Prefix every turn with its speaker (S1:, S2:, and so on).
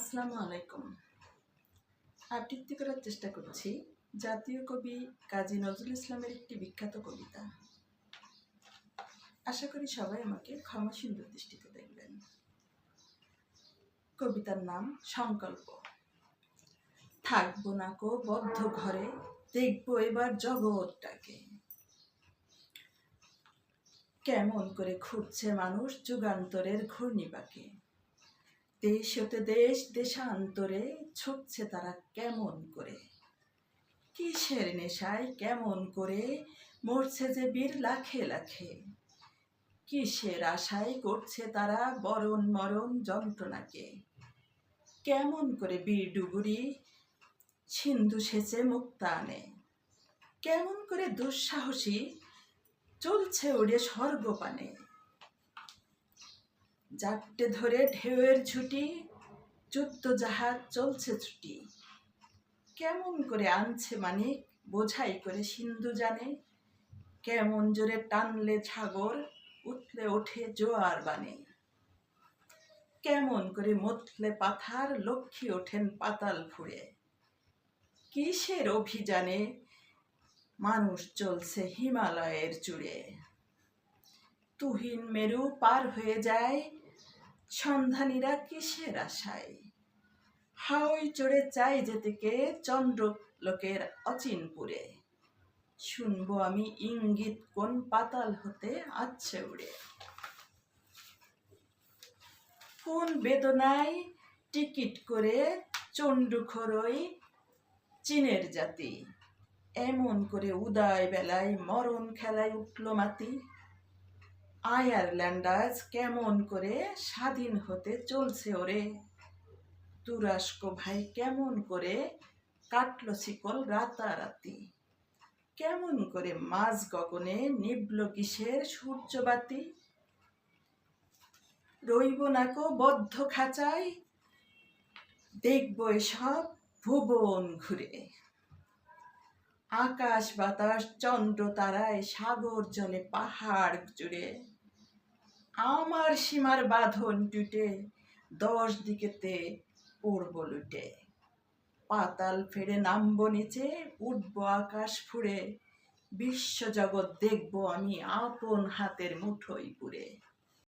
S1: আসসালামু আলাইকুম। আবৃত্তি করার চেষ্টা করছি জাতীয় কবি কাজী নজরুল ইসলামের একটি বিখ্যাত কবিতা। আশা করি সবাই আমাকে ক্ষমা সুন্দর দৃষ্টিতে দেখবেন। কবিতার নাম সংকল্প। থাকব না কো বদ্ধ ঘরে, দেখব এবার জগৎটাকে। কেমন করে খুঁজছে মানুষ যুগান্তরের ঘূর্ণিপাকে দেশ হতে দেশ দেশান্তরে ছুটছে তারা কেমন করে? কিসের নেশায় কেমন করে মরছে যে বীর লাখে লাখে? কিসের আশায় করছে তারা বরণ মরণ যন্ত্রণাকে? কেমন করে বীর ডুবুরি সিন্ধু সেচে মুক্তা আনে? কেমন করে দুঃসাহসী চলছে ওড়ে স্বর্গপানে? জাপটে ধরে ঢেউয়ের ছুটি যুদ্ধ জাহাজ চলছে ছুটি। কেমন করে আনছে মানিক, বোঝাই করে সিন্ধু জানে। কেমন জোরে টানলে ছাগর উঠলে ওঠে জোয়ার বানে। কেমন করে মতলে পাথার, লক্ষ্মী ওঠেন পাতাল ফুড়ে কিসের অভিযানে মানুষ চলছে হিমালয়ের চূড়ে তুহিন মেরু পার হয়ে যায় সন্ধানীরা কিসের আশায়? হাওই চড়ে চাই যেতেকে চন্দ্র লোকের অচিনপুরে। শুনব আমি ইঙ্গিত কোন পাতাল হতে আছে উড়ে। কোন বেদনায় টিকিট করে চণ্ডুখরই চীনের জাতি? এমন করে উদয় বেলায় মরণ খেলায় উঠল মাতি আয়ারল্যান্ডাজ কেমন করে স্বাধীন হতে চলছে ওরে? তুরস্ক ভাই কেমন করে কাটল শিকল রাতারাতি? কেমন করে মাঝ গগনে নিবল কিসের সূর্যবাতি? রইব নাকো বদ্ধ খাঁচায়, দেখব এসব ভুবন ঘুরে। আকাশ, বাতাস, চন্দ্র, তারায়, সাগর, জলে, পাহাড় জুড়ে। আমার সীমার বাঁধন টুটে, দশ দিকেতে পড়ব লুটে। পাতাল ফেরে নামবো নিচে, উঠব আকাশ ফুড়ে। বিশ্বজগৎ দেখব আমি আপন হাতের মুঠোই পুরে